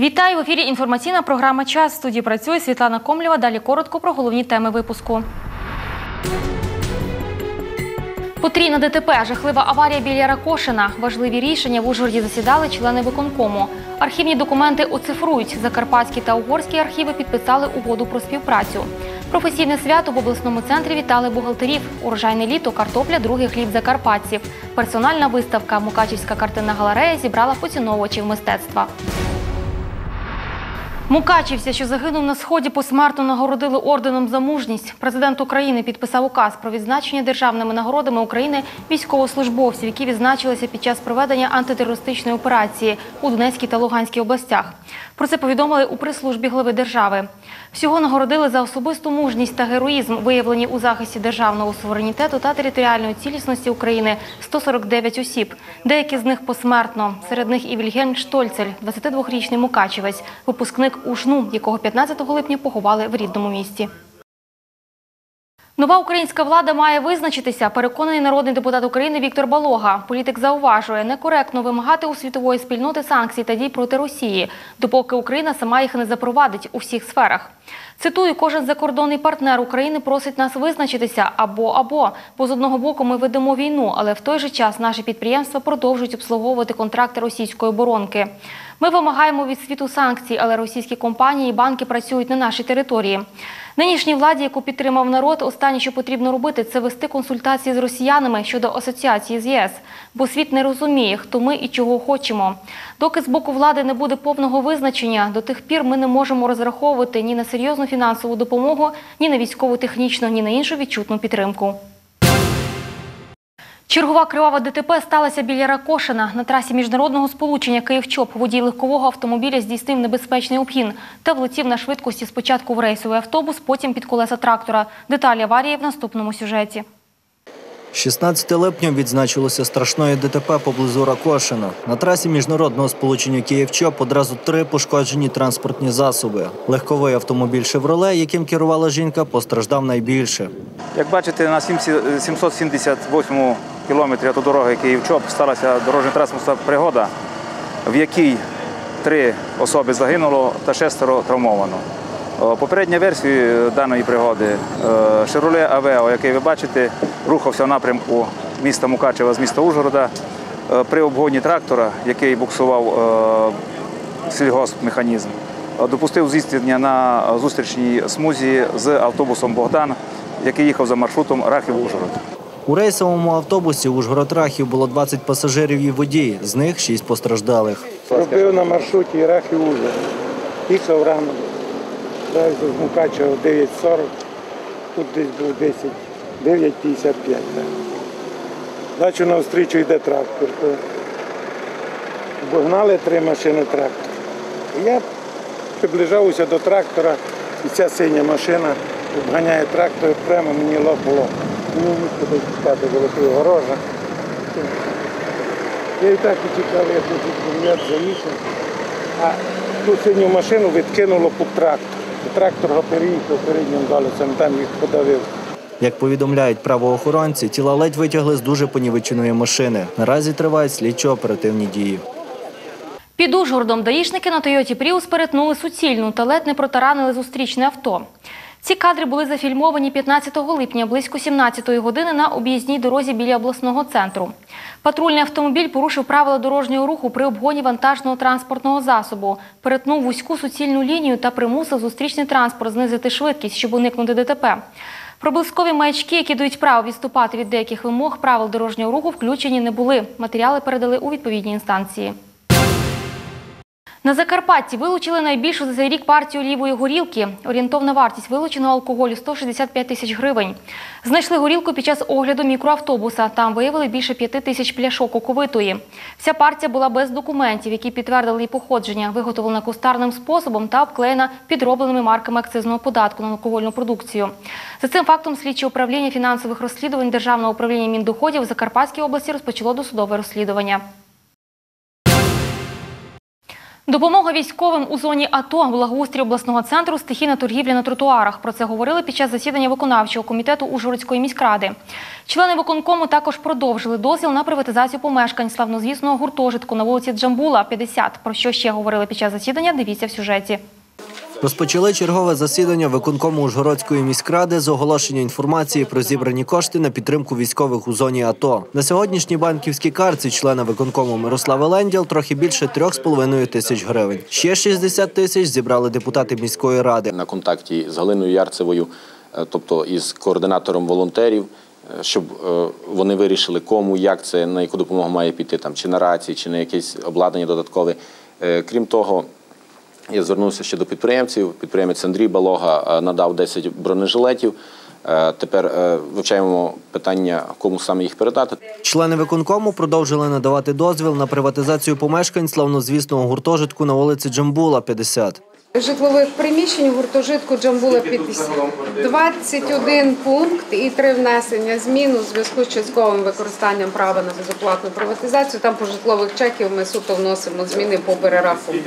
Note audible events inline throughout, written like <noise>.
Вітаю в ефірі. Інформаційна програма Час В студії працює Світлана Комлєва. Далі коротко про головні теми випуску. Потрійна ДТП, жахлива аварія біля Ракошина. Важливі рішення в Ужгороді засідали члени виконкому. Архівні документи оцифрують. Закарпатські та угорські архіви підписали угоду про співпрацю. Професійне свято в обласному центрі вітали бухгалтерів. Урожайне літо, картопля, другий хліб закарпатців. Персональна виставка Мукачівська картинна галерея зібрала поціновувачів мистецтва. Мукачівця, що загинув на сході, посмертно нагородили орденом за мужність. Президент України підписав указ про відзначення державними нагородами України військовослужбовців, які відзначилися під час проведення антитерористичної операції у Донецькій та Луганській областях. Про це повідомили у прес-службі глави держави. Всього нагородили за особисту мужність та героїзм, виявлені у захисті державного суверенітету та територіальної цілісності України 149 осіб. Деякі з них посмертно. Серед них і Вільгельм Штольцель, 22-річний мукачівець, випускник УШНУ, якого 15 липня поховали в рідному місті. Нова українська влада має визначитися, переконаний народний депутат України Віктор Балога. Політик зауважує, некоректно вимагати у світової спільноти санкцій та дій проти Росії, допоки Україна сама їх не запровадить у всіх сферах. Цитую, кожен закордонний партнер України просить нас визначитися або-або, бо з одного боку ми ведемо війну, але в той же час наші підприємства продовжують обслуговувати контракти російської оборонки. Ми вимагаємо від світу санкцій, але російські компанії і банки працюють на нашій території. Нинішній владі, яку підтримав народ, останнє, що потрібно робити, це вести консультації з росіянами щодо асоціації з ЄС, бо світ не розуміє, хто ми і чого хочемо. Доки з боку влади не буде повного визначення, до тих пір ми не можемо розраховувати ні на серйозну фінансову допомогу, ні на військову технічну, ні на іншу відчутну підтримку. Чергова кривава ДТП сталася біля Ракошина. На трасі міжнародного сполучення Київ-Чоп водій легкового автомобіля здійснив небезпечний обгін та влетів на швидкості спочатку в рейсовий автобус, потім під колеса трактора. Деталі аварії в наступному сюжеті. 16 липня відзначилося страшної ДТП поблизу Ракошина. На трасі міжнародного сполучення Київ-Чоп одразу три пошкоджені транспортні засоби. Легковий автомобіль «Шевроле», яким керувала жінка, постраждав найбільше. Як бачите, на 778 кілометрі автодороги Київ-Чоп сталася дорожньо-транспортна пригода, в якій три особи загинуло та шестеро травмовано. Попередня версія даної пригоди Шевроле Авео, який ви бачите, рухався в напрямку міста Мукачева з міста Ужгорода при обгоні трактора, який буксував сільгоспмеханізм, допустив зіткнення на зустрічній смузі з автобусом Богдан, який їхав за маршрутом Рахів-Ужгород. У рейсовому автобусі Ужгород-Рахів було 20 пасажирів і водій, з них 6 постраждалих. Робив на маршруті Рахів Ужгород. Їхав рано. Далі з Мукачева 9.40, тут десь був 10, 9.55. Так. Далі навстрічу йде трактор. То Обогнали три машини трактор. Я приближався до трактора, і ця синя машина обганяє трактор, прямо мені лоб в лоб. Мені ніхто чекати великий горожа. Я і так і чекав, я тут кум'ят заїхав, а ту синю машину відкинуло по трактор. Трактор його переїхав переднім колесом, там їх подавив. Як повідомляють правоохоронці, тіла ледь витягли з дуже понівеченої машини. Наразі тривають слідчо-оперативні дії. Під Ужгородом даїшники на Тойоті Пріус перетнули суцільну та ледь не протаранили зустрічне авто. Ці кадри були зафільмовані 15 липня близько 17-ї години на об'їзній дорозі біля обласного центру. Патрульний автомобіль порушив правила дорожнього руху при обгоні вантажного транспортного засобу, перетнув вузьку суцільну лінію та примусив зустрічний транспорт знизити швидкість, щоб уникнути ДТП. Проблискові маячки, які дають право відступати від деяких вимог правил дорожнього руху, включені не були. Матеріали передали у відповідні інстанції. На Закарпатті вилучили найбільшу за цей рік партію лівої горілки. Орієнтовна вартість вилученого алкоголю – 165 тисяч гривень. Знайшли горілку під час огляду мікроавтобуса. Там виявили більше 5 тисяч пляшок оковитої. Вся партія була без документів, які підтвердили її походження, виготовлена кустарним способом та обклеєна підробленими марками акцизного податку на алкогольну продукцію. За цим фактом слідче управління фінансових розслідувань Державного управління міндоходів в Закарпатській області розпочало досудове розслідування. Допомога військовим у зоні АТО, благоустрій обласного центру, стихійна торгівля на тротуарах. Про це говорили під час засідання виконавчого комітету Ужгородської міськради. Члени виконкому також продовжили дозвіл на приватизацію помешкань славнозвісного гуртожитку на вулиці Джамбула, 50. Про що ще говорили під час засідання? Дивіться в сюжеті. Розпочали чергове засідання виконкому Ужгородської міськради з оголошення інформації про зібрані кошти на підтримку військових у зоні АТО. На сьогоднішній банківській карці члена виконкому Мирослави Ленділ трохи більше 3,5 тисяч гривень. Ще 60 тисяч зібрали депутати міської ради. на контакті з Галиною Ярцевою, е, тобто із координатором волонтерів, е, щоб е, вони вирішили, кому, як це, на яку допомогу має піти, там, чи на рації, чи на якесь обладнання додаткове. Крім того, я звернувся ще до підприємців. Підприємець Андрій Балога е, надав 10 бронежилетів. Е, Тепер е, вивчаємо питання, кому саме їх передати. Члени виконкому продовжили надавати дозвіл на приватизацію помешкань славнозвісного гуртожитку на вулиці Джамбула, 50. Житлових приміщень гуртожитку Джамбула 50. 21 пункт і три внесення змін у зв'язку з частковим використанням права на безоплатну приватизацію. Там по житлових чеків ми суто вносимо зміни по перерахунку.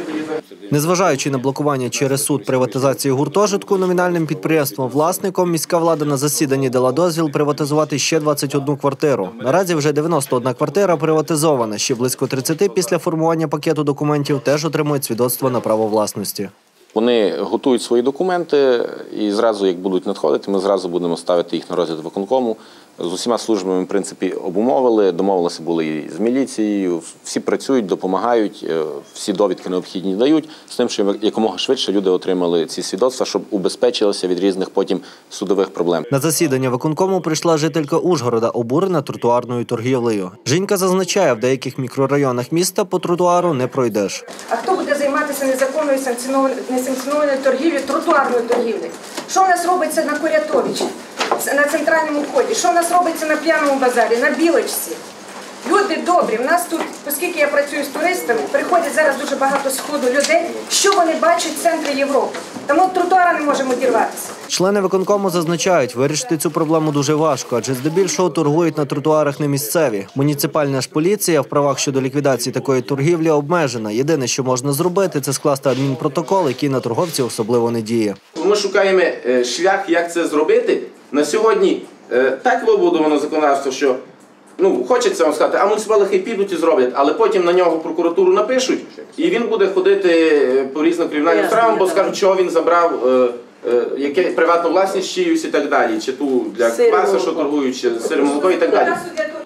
Незважаючи на блокування через суд приватизації гуртожитку номінальним підприємством власником, міська влада на засіданні дала дозвіл приватизувати ще 21 квартиру. Наразі вже 91 квартира приватизована. Ще близько 30 після формування пакету документів теж отримують свідоцтво на право власності. Вони готують свої документи, і зразу, як будуть надходити, ми зразу будемо ставити їх на розгляд виконкому. З усіма службами, в принципі, обумовили, домовилися були і з міліцією. Всі працюють, допомагають, е, всі довідки необхідні дають з тим, щоб якомога швидше люди отримали ці свідоцтва, щоб убезпечилися від різних потім судових проблем. На засідання виконкому прийшла жителька Ужгорода, обурена тротуарною торгівлею. Жінка зазначає, в деяких мікрорайонах міста по тротуару не пройдеш. А хто буде займатися незаконною несанкціонованої несанкціонованою торгівлею, тротуарною торгівлею? Що в нас робиться на Курятовичі, на центральному вході? Що в нас робиться на п'яному базарі, на Білочці? Люди добрі, в нас тут, оскільки я працюю з туристами, приходять зараз дуже багато сходу людей. Що вони бачать в центрі Європи? Тому тротуара не можемо дірватися. Члени виконкому зазначають, вирішити цю проблему дуже важко, адже здебільшого торгують на тротуарах не місцеві. Муніципальна ж поліція в правах щодо ліквідації такої торгівлі обмежена. Єдине, що можна зробити, це скласти адмінпротокол, який на торговців особливо не діє. Ми шукаємо е, шлях, як це зробити. На сьогодні е, так вибудовано законодавство, що ну, хочеться вам сказати, а муніципали хай підуть і зроблять, але потім на нього прокуратуру напишуть, і він буде ходити е, по різним кримінальним справам, бо скажуть, чого він забрав. е, е, Яке приватну власність чиюсь і так далі, чи ту для кваса, що торгують, чи сир молоко і так далі.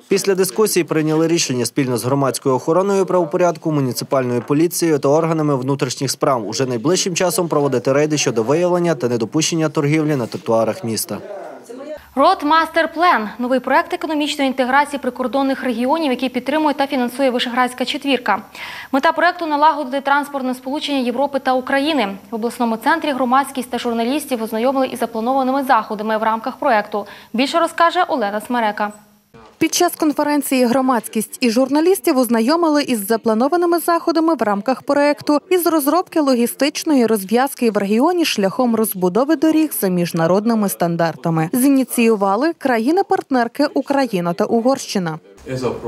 Після дискусії прийняли рішення спільно з громадською охороною правопорядку, муніципальною поліцією та органами внутрішніх справ уже найближчим часом проводити рейди щодо виявлення та недопущення торгівлі на тротуарах міста. Рот Мастер Плен – новий проект економічної інтеграції прикордонних регіонів, який підтримує та фінансує Вишеградська четвірка. Мета проекту налагодити транспортне сполучення Європи та України. В обласному центрі громадськість та журналістів ознайомили із запланованими заходами в рамках проекту. Більше розкаже Олена Смерека. Під час конференції громадськість і журналістів ознайомили із запланованими заходами в рамках проекту із розробки логістичної розв'язки в регіоні шляхом розбудови доріг за міжнародними стандартами. Зініціювали країни-партнерки Україна та Угорщина.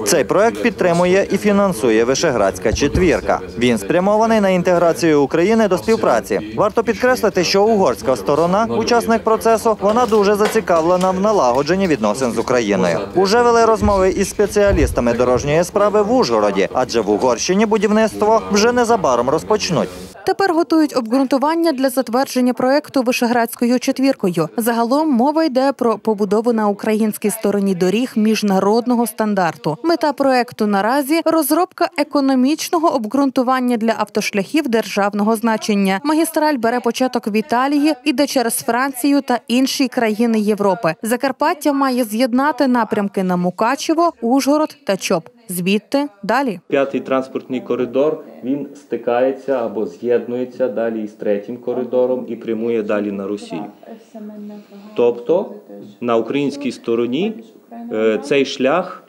Цей проект підтримує і фінансує Вишеградська четвірка. Він спрямований на інтеграцію України до співпраці. Варто підкреслити, що угорська сторона, учасник процесу, вона дуже зацікавлена в налагодженні відносин з Україною. Уже вели розмови із спеціалістами дорожньої справи в Ужгороді, адже в Угорщині будівництво вже незабаром розпочнуть. Тепер готують обґрунтування для затвердження проекту Вишеградською четвіркою. Загалом мова йде про побудову на українській стороні доріг міжнародного стандарту. Мета проекту наразі розробка економічного обґрунтування для автошляхів державного значення. Магістраль бере початок в Італії, іде через Францію та інші країни Європи. Закарпаття має з'єднати напрямки на Мукачево, Ужгород та Чоп. Звідти далі. П'ятий транспортний коридор він стикається або з'єднується далі із третім коридором і прямує далі на Росію. Тобто на українській стороні е, цей шлях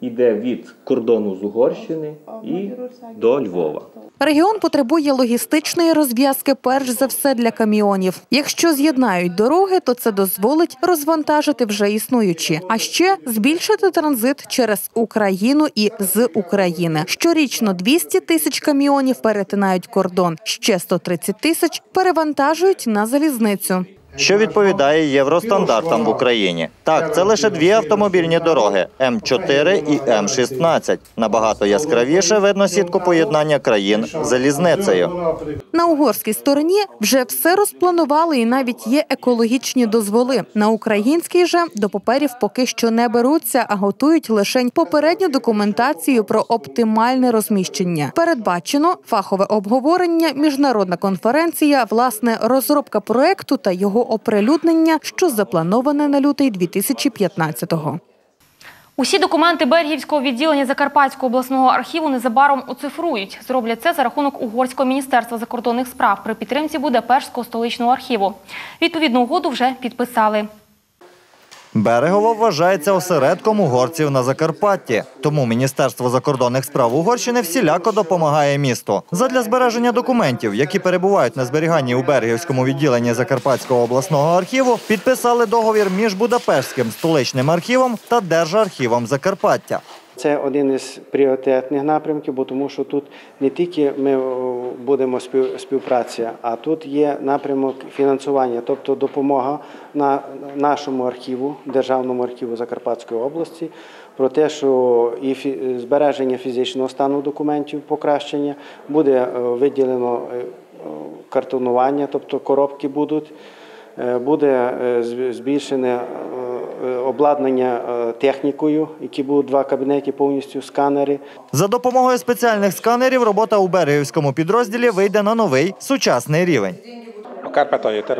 іде від кордону з Угорщини і до Львова. Регіон потребує логістичної розв'язки перш за все для каміонів. Якщо з'єднають дороги, то це дозволить розвантажити вже існуючі, а ще збільшити транзит через Україну і з України. Щорічно 200 тисяч каміонів перетинають кордон, ще 130 тисяч перевантажують на залізницю. Що відповідає євростандартам в Україні? Так, це лише дві автомобільні дороги М4 і М16. Набагато яскравіше видно сітку поєднання країн залізницею. На угорській стороні вже все розпланували і навіть є екологічні дозволи. На українській же до паперів поки що не беруться, а готують лише попередню документацію про оптимальне розміщення. Передбачено фахове обговорення, міжнародна конференція, власне, розробка проекту та його оприлюднення, що заплановане на лютий 2015-го. Усі документи Бергівського відділення Закарпатського обласного архіву незабаром оцифрують. Зроблять це за рахунок Угорського міністерства закордонних справ при підтримці Будапештського столичного архіву. Відповідну угоду вже підписали. Берегово вважається осередком угорців на Закарпатті. Тому Міністерство закордонних справ Угорщини всіляко допомагає місту. Задля збереження документів, які перебувають на зберіганні у Берегівському відділенні Закарпатського обласного архіву, підписали договір між Будапештським столичним архівом та Держархівом Закарпаття. Це один із пріоритетних напрямків, бо тому що тут не тільки ми будемо спів- співпраця, а тут є напрямок фінансування, тобто допомога на нашому архіву, Державному архіву Закарпатської області, про те, що і збереження фізичного стану документів, покращення, буде е, виділено е, картонування, тобто коробки будуть. Е, Буде е, збільшене е, обладнання технікою, які будуть два кабінети повністю сканери. За допомогою спеціальних сканерів робота у Берегівському підрозділі вийде на новий сучасний рівень.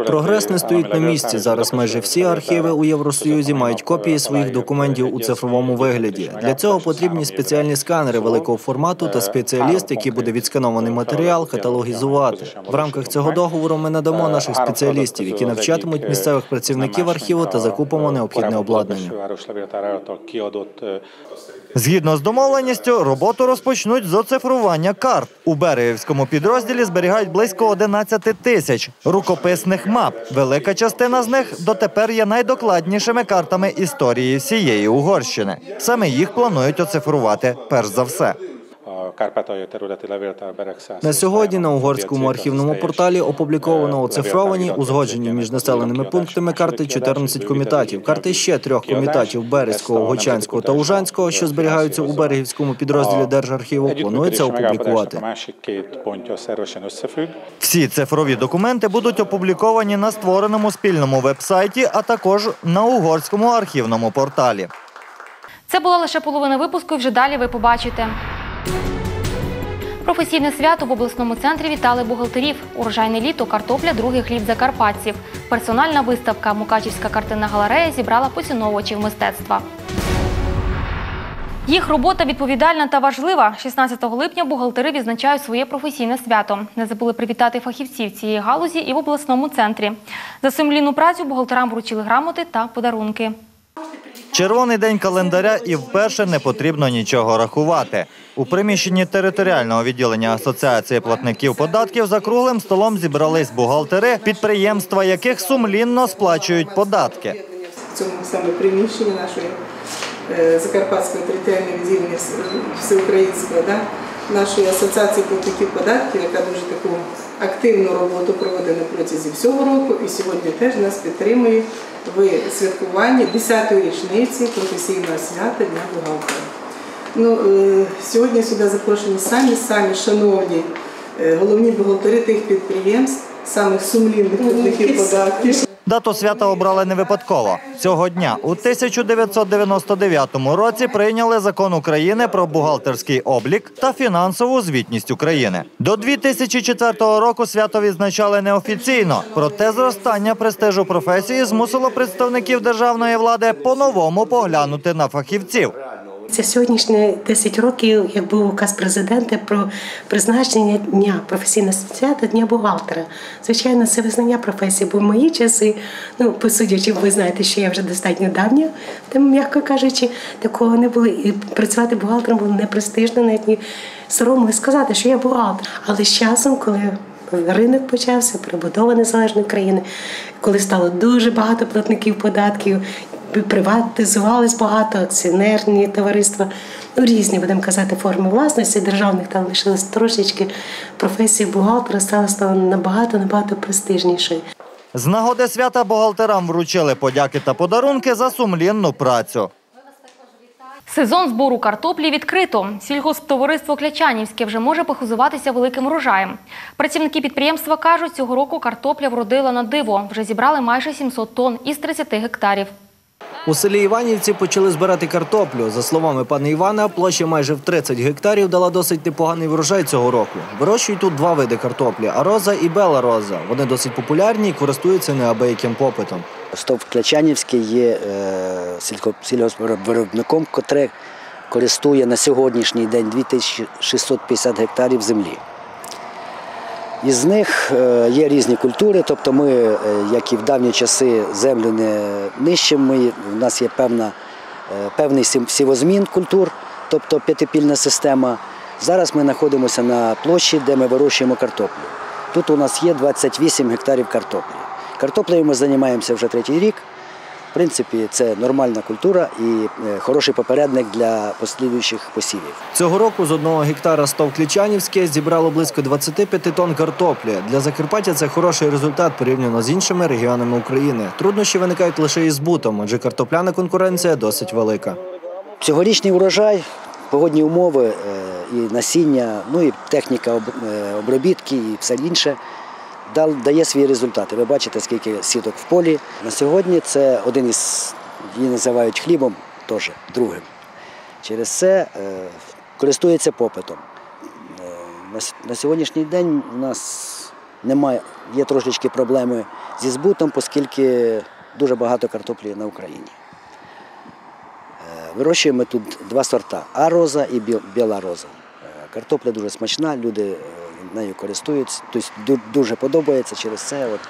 Прогрес не стоїть на місці. Зараз майже всі архіви у Євросоюзі мають копії своїх документів у цифровому вигляді. Для цього потрібні спеціальні сканери великого формату та спеціаліст, який буде відсканований матеріал каталогізувати. В рамках цього договору ми надамо наших спеціалістів, які навчатимуть місцевих працівників архіву та закупимо необхідне обладнання. Згідно з домовленістю, роботу розпочнуть з оцифрування карт. У Берегівському підрозділі зберігають близько 11 тисяч рукописних мап. Велика частина з них дотепер є найдокладнішими картами історії всієї Угорщини. Саме їх планують оцифрувати перш за все. На сьогодні на угорському архівному порталі опубліковано оцифровані, узгоджені між населеними пунктами карти 14 комітатів. Карти ще трьох комітатів Березького, Гочанського та Ужанського, що зберігаються у Берегівському підрозділі Держархіву, планується опублікувати. Всі цифрові документи будуть опубліковані на створеному спільному вебсайті, а також на угорському архівному порталі. Це була лише половина випуску, і вже далі ви побачите. Професійне свято в обласному центрі вітали бухгалтерів. Урожайне літо, картопля, другий хліб закарпатців. Персональна виставка Мукачівська картинна галерея зібрала поціновувачів мистецтва. Їх робота відповідальна та важлива. 16 липня бухгалтери відзначають своє професійне свято. Не забули привітати фахівців цієї галузі і в обласному центрі. За сумлінну працю бухгалтерам вручили грамоти та подарунки. Червоний день календаря і вперше не потрібно нічого рахувати. У приміщенні територіального відділення Асоціації платників податків за круглим столом зібрались бухгалтери, підприємства яких сумлінно сплачують податки. в цьому саме приміщенні нашої е, Закарпатського територіального відділення всеукраїнського, да, нашої асоціації платників податків, яка дуже таку активну роботу проводить на протязі всього року і сьогодні теж нас підтримує в святкуванні 10-ї річниці професійного свята Дня бухгалтера. Ну, е, сьогодні сюди запрошені самі самі шановні е, головні бухгалтери тих підприємств, самих сумлінних платників податків. Дату свята обрали не випадково. Цього дня у 1999 році прийняли закон України про бухгалтерський облік та фінансову звітність України. До 2004 року свято відзначали неофіційно, проте зростання престижу професії змусило представників державної влади по-новому поглянути на фахівців. Це сьогоднішні 10 років, як був указ президента про призначення дня професійного свята Дня бухгалтера. Звичайно, це визнання професії, бо в мої часи, ну посудячи, ви знаєте, що я вже достатньо давня, там, м'яко кажучи, такого не було. І працювати бухгалтером було непрестижно, навіть не соромили сказати, що я бухгалтер. Але з часом, коли ринок почався, перебудова незалежної країни, коли стало дуже багато платників податків, приватизувались багато акціонерні товариства, ну різні, будемо казати, форми власності державних там лишилось трошечки. Професія бухгалтера стала стала набагато набагато престижнішою. З нагоди свята бухгалтерам вручили подяки та подарунки за сумлінну працю. Сезон збору картоплі відкрито. Сільгосптовариство Клячанівське вже може похизуватися великим урожаєм. Працівники підприємства кажуть, цього року картопля вродила на диво. Вже зібрали майже 700 тонн із 30 гектарів. У селі Іванівці почали збирати картоплю. За словами пана Івана, площа майже в 30 гектарів дала досить непоганий врожай цього року. Вирощують тут два види картоплі ароза і бела роза. Вони досить популярні і користуються неабияким попитом. Стовп Клячанівський є е, сільгоспвиробником, котре користує на сьогоднішній день 2650 гектарів землі. Із них е, є різні культури, тобто ми, е, як і в давні часи, землю не нищимо. Ми, у нас є певна, е, певний сівозмін культур, тобто п'ятипільна система. Зараз ми знаходимося на площі, де ми вирощуємо картоплю. Тут у нас є 28 гектарів картоплі. Картоплею ми займаємося вже третій рік. Принципі, це нормальна культура і е, хороший попередник для послідуючих посівів. Цього року з одного гектара стов Клічанівське зібрало близько 25 тонн картоплі. Для Закарпаття це хороший результат порівняно з іншими регіонами України. Труднощі виникають лише із збутом, адже картопляна конкуренція досить велика. Цьогорічний урожай, погодні умови е, і насіння, ну і техніка е, обробітки і все інше дає свої результати. Ви бачите, скільки сіток в полі. На сьогодні це один із, її називають хлібом, теж другим. Через це е, користується попитом. Е, на сьогоднішній день у нас немає, є трошечки проблеми зі збутом, оскільки дуже багато картоплі на Україні. Е, Вирощуємо тут два сорта А роза і біла роза. Картопля дуже смачна, люди нею користуються, тобто дуже подобається через це. От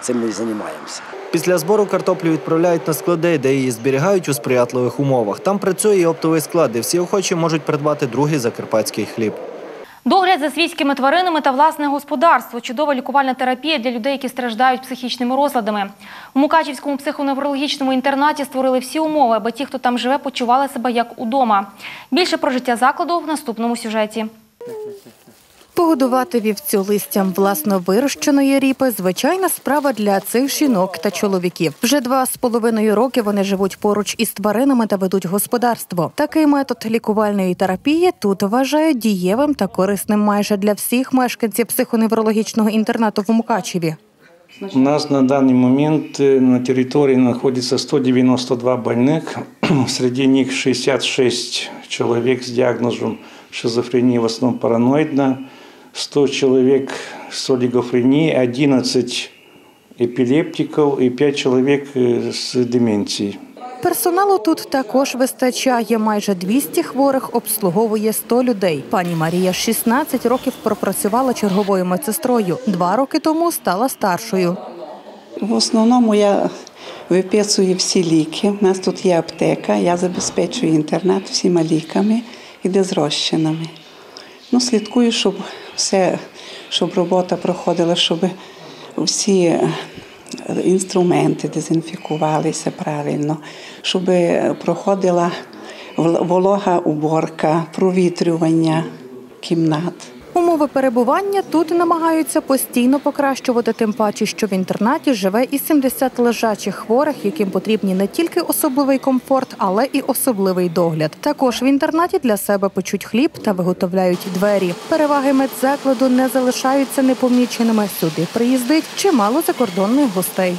цим ми і займаємося. Після збору картоплю відправляють на склади, де її зберігають у сприятливих умовах. Там працює і оптовий склад, де всі охочі можуть придбати другий закарпатський хліб. Догляд за свійськими тваринами та власне господарство чудова лікувальна терапія для людей, які страждають психічними розладами. У Мукачівському психоневрологічному інтернаті створили всі умови, аби ті, хто там живе, почували себе як удома. Більше про життя закладу в наступному сюжеті. Погодувати вівцю листям власно вирощеної ріпи звичайна справа для цих жінок та чоловіків. Вже два з половиною роки вони живуть поруч із тваринами та ведуть господарство. Такий метод лікувальної терапії тут вважають дієвим та корисним майже для всіх мешканців психоневрологічного інтернату в Мукачеві. У нас на данный момент э, на территории находится 192 больных. <clears throat> Среди них 66 человек с диагнозом шизофрения, в основном параноидно, 100 человек с олигофренией, 11 эпилептиков и 5 человек э, с деменцией. Персоналу тут також вистачає. Майже 200 хворих обслуговує 100 людей. Пані Марія 16 років пропрацювала черговою медсестрою. Два роки тому стала старшою. В основному я виписую всі ліки. У нас тут є аптека, я забезпечую інтернет всіма ліками і дезрозчинами. Ну, слідкую, щоб все, щоб робота проходила, щоб всі е, інструменти дезінфікувалися правильно, щоб проходила волога уборка, провітрювання кімнат. Умови перебування тут намагаються постійно покращувати, тим паче, що в інтернаті живе і 70 лежачих хворих, яким потрібні не тільки особливий комфорт, але і особливий догляд. Також в інтернаті для себе печуть хліб та виготовляють двері. Переваги медзакладу не залишаються непоміченими. Сюди приїздить чимало закордонних гостей.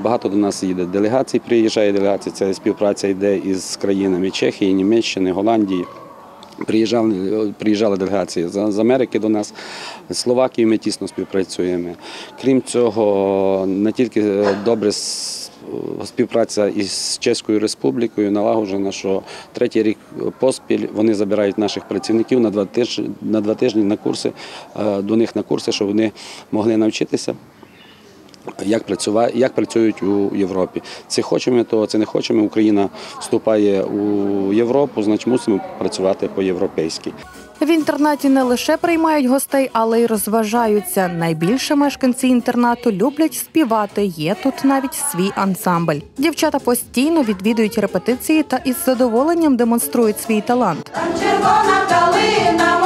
Багато до нас їде делегацій, приїжджає делегація. Це співпраця йде із країнами Чехії, Німеччини, Голландії. Приїжджали, приїжджали делегації з, Америки до нас, з Словакії ми тісно співпрацюємо. Крім цього, не тільки добре співпраця із Чеською Республікою налагоджена, що третій рік поспіль вони забирають наших працівників на два тижні на, два тижні на курси, е, до них на курси, щоб вони могли навчитися. Як працювати, як працюють у Європі? Це хочемо, то це не хочемо. Україна вступає у Європу, значить мусимо працювати по-європейськи. В інтернаті не лише приймають гостей, але й розважаються. Найбільше мешканці інтернату люблять співати. Є тут навіть свій ансамбль. Дівчата постійно відвідують репетиції та із задоволенням демонструють свій талант. Червона калина,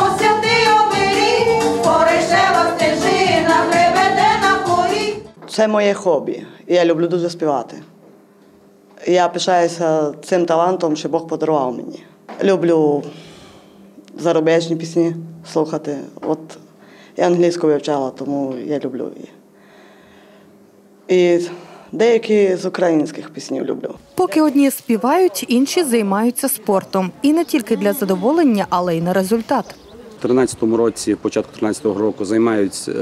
Це моє хобі. Я люблю дуже співати. Я пишаюся цим талантом, що Бог подарував мені. Люблю зарубіжні пісні слухати. От я англійську вивчала, тому я люблю її. І деякі з українських піснів люблю. Поки одні співають, інші займаються спортом. І не тільки для задоволення, але й на результат. У 13-му році, початку 13-го року, займаються е,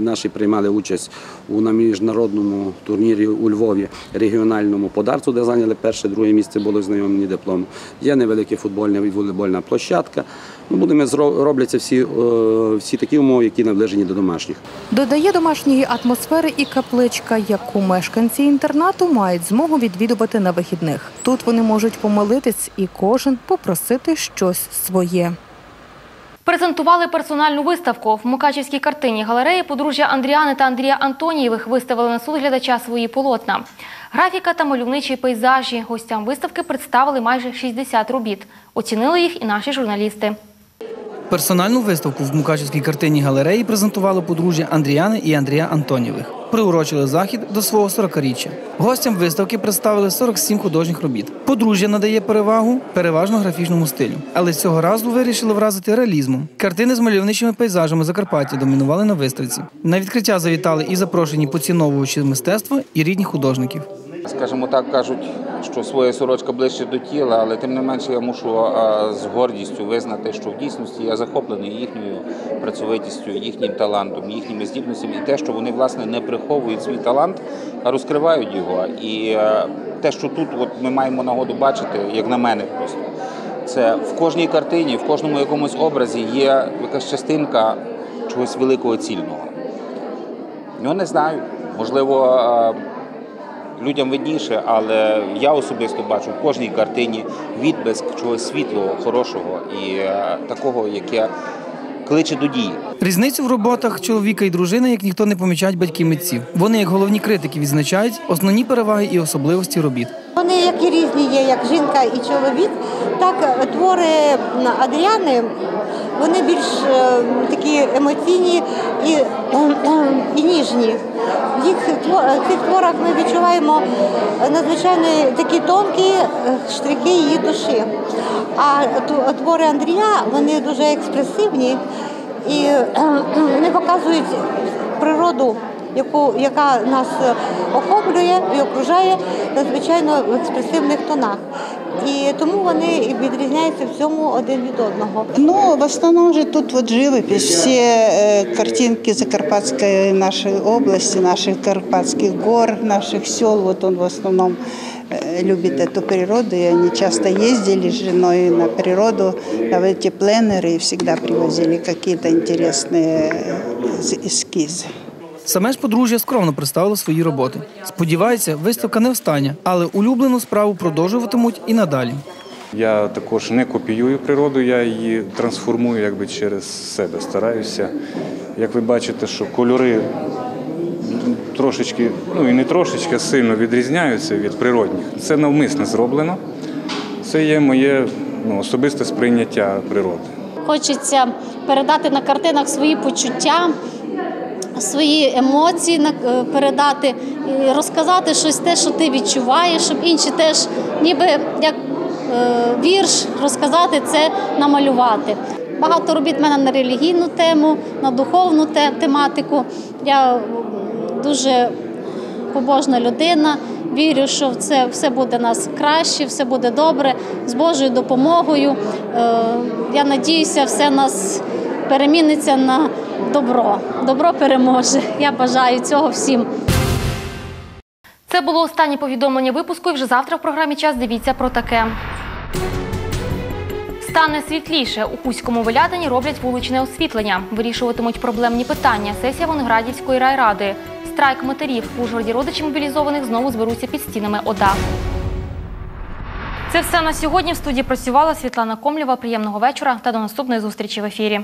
наші приймали участь у на міжнародному турнірі у Львові регіональному по дарту, де зайняли перше, друге місце, були знайомі диплом. Є невелика футбольна і волейбольна площадка. Ну, будемо робляться всі, е, всі такі умови, які наближені до домашніх. Додає домашньої атмосфери і капличка, яку мешканці інтернату мають змогу відвідувати на вихідних. Тут вони можуть помолитись і кожен попросити щось своє. Презентували персональну виставку. В Мукачівській картині галереї подружжя Андріани та Андрія Антонієвих виставили на суд глядача свої полотна. Графіка та мальовничі пейзажі. Гостям виставки представили майже 60 робіт. Оцінили їх і наші журналісти. Персональну виставку в Мукачівській картині галереї презентували подружжя Андріани і Андрія Антонєвих. Приурочили захід до свого 40-річчя. Гостям виставки представили 47 художніх робіт. Подружжя надає перевагу переважно графічному стилю, але цього разу вирішили вразити реалізмом. Картини з мальовничими пейзажами Закарпаття домінували на виставці. На відкриття завітали і запрошені поціновувачі мистецтва, і рідні художників. Скажімо так, кажуть, що своя сорочка ближче до тіла, але тим не менше я мушу з гордістю визнати, що в дійсності я захоплений їхньою працьовитістю, їхнім талантом, їхніми здібностями, і те, що вони власне не приховують свій талант, а розкривають його. І е, те, що тут от ми маємо нагоду бачити, як на мене просто. Це в кожній картині, в кожному якомусь образі є якась частинка чогось великого цільного. Ну, не знаю. Можливо, а, людям видніше, але я особисто бачу в кожній картині відблиск чогось світлого, хорошого і е, такого, яке кличе до дії. Різницю в роботах чоловіка і дружини, як ніхто не помічають батьки митців. Вони, як головні критики, відзначають основні переваги і особливості робіт. Вони як і різні є, як жінка і чоловік, так е, твори Адріани, вони більш е, такі емоційні і, <clears throat> і ніжні. В їх тво- цих творах ми відчуваємо надзвичайно такі тонкі е, штрихи її душі. А тв- твори Андрія вони дуже експресивні і е, <clears throat> вони показують природу яку, яка нас е, охоплює і окружає надзвичайно в експресивних тонах. І тому вони і відрізняються в цьому один від одного. Ну, в основном же тут вот живопись, все э, картинки Закарпатской нашей области, наших Карпатских гор, наших сел, вот он в основном э, любит эту природу, и они часто ездили с женой на природу, на эти пленеры, и всегда привозили какие-то интересные э, эскизы. Саме ж подружжя скромно представило свої роботи. Сподівається, виставка не встане, але улюблену справу продовжуватимуть і надалі. Я також не копіюю природу, я її трансформую якби через себе. Стараюся. Як ви бачите, що кольори трошечки, ну і не трошечки, а сильно відрізняються від природних. Це навмисно зроблено. Це є моє ну, особисте сприйняття природи. Хочеться передати на картинах свої почуття, свої емоції е, передати і розказати щось те, що ти відчуваєш, щоб інші теж, ніби як е, вірш, розказати це, намалювати. Багато робіт в мене на релігійну тему, на духовну те- тематику. Я дуже побожна людина. Вірю, що це все буде нас краще, все буде добре з Божою допомогою. Е, Я надіюся, все нас переміниться на добро. Добро переможе. Я бажаю цього всім. Це було останнє повідомлення випуску. І вже завтра в програмі час дивіться про таке. Стане світліше. У Хуському Велятині роблять вуличне освітлення. Вирішуватимуть проблемні питання. Сесія Воноградівської райради. Страйк матерів. В Ужгороді родичі мобілізованих знову зберуться під стінами ОДА. Це все на сьогодні. В студії працювала Світлана Комлєва. Приємного вечора та до наступної зустрічі в ефірі.